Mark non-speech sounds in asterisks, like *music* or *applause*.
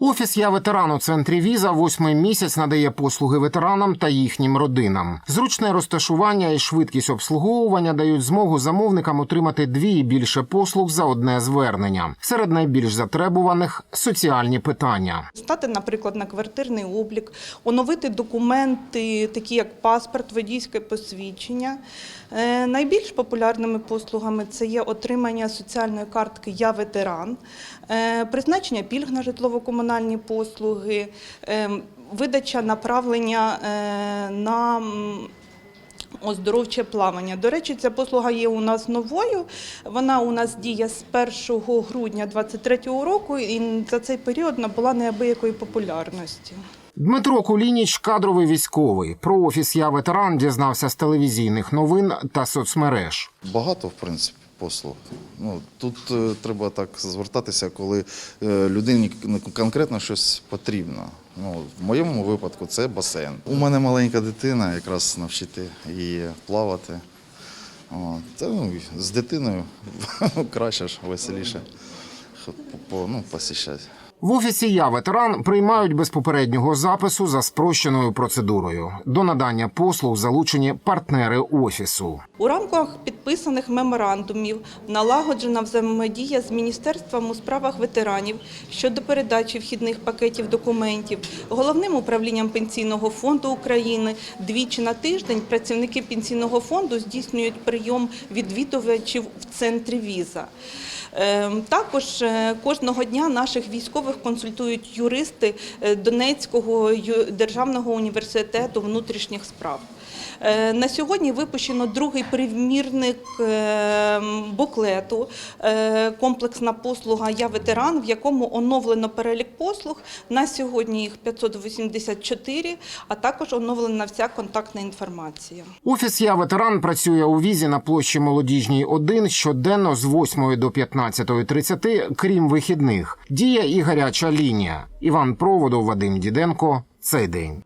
Офіс Я ветеран у центрі віза восьмий місяць надає послуги ветеранам та їхнім родинам. Зручне розташування і швидкість обслуговування дають змогу замовникам отримати дві і більше послуг за одне звернення. Серед найбільш затребуваних соціальні питання. Стати, наприклад, на квартирний облік, оновити документи, такі як паспорт, водійське посвідчення. Е, Найбільш популярними послугами це є отримання соціальної картки Я ветеран, е, призначення пільг на житлово-комунальні послуги, е, видача направлення е, на оздоровче плавання. До речі, ця послуга є у нас новою. Вона у нас діє з 1 грудня 2023 року, і за цей період набула неабиякої популярності. Дмитро Кулініч кадровий військовий. Про офіс Я ветеран дізнався з телевізійних новин та соцмереж. Багато, в принципі, послуг. Ну, тут е, треба так звертатися, коли е, людині конкретно щось потрібно. Ну, в моєму випадку це басейн. У мене маленька дитина, якраз навчити її плавати. О, це, ну, з дитиною *laughs* краще ж, веселіше ну, посіщати. В офісі Я ветеран приймають без попереднього запису за спрощеною процедурою. До надання послуг залучені партнери офісу. У рамках підписаних меморандумів налагоджена взаємодія з Міністерством у справах ветеранів щодо передачі вхідних пакетів документів, головним управлінням Пенсійного фонду України. Двічі на тиждень працівники пенсійного фонду здійснюють прийом відвідувачів в центрі віза. Ем, Також е, кожного дня наших військових консультують юристи е, Донецького державного університету внутрішніх справ. Е, На сьогодні випущено другий примірник е, буклету комплексна послуга Я ветеран, в якому оновлено перелік послуг. На сьогодні їх 584, а також оновлена вся контактна інформація. Офіс Я ветеран працює у візі на площі Молодіжній 1 щоденно з 8 до 15.30, крім вихідних. Діє і гаряча лінія. Іван Проводов, Вадим Діденко. Цей день.